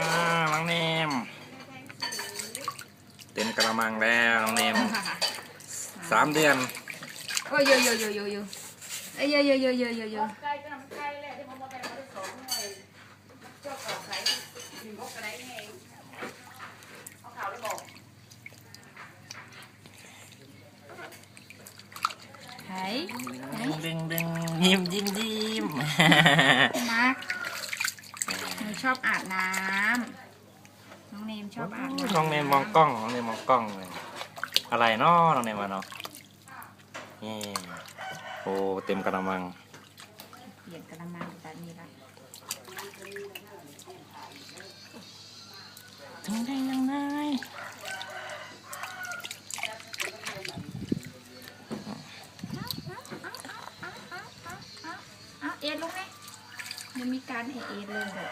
อ่าน้องเนม เต็มกระมังแล้วน้องเนมสามเดือน โอ้ยโยโยโยโยโยเอ้ยโยโยโยโยโยโย ใกล้ก็นำใกล้แหละที่มันมาแบ่งมาได้สองหน่วยเจ้าต่อใครหนึ่งก็กระไรไงเอาข่าวได้บอก ไหนไหน ดึงดึงยิ้มยิ้มยิ้ม มาร์คหนู ชอบอาบน้ำน้องเนมชอบอาบน้ำน้องเนมมองกล้องน้องเนมมองกล้องเลยอะไรเนาะน้องเนมวะเนาะนี่โอ้เต็มกระมังเปลี่ยนกระมังแบบนี้ละถึงได้ยังไงเอาเอ็นลงไหม ยังมีการให้เอ็นเลยแบบ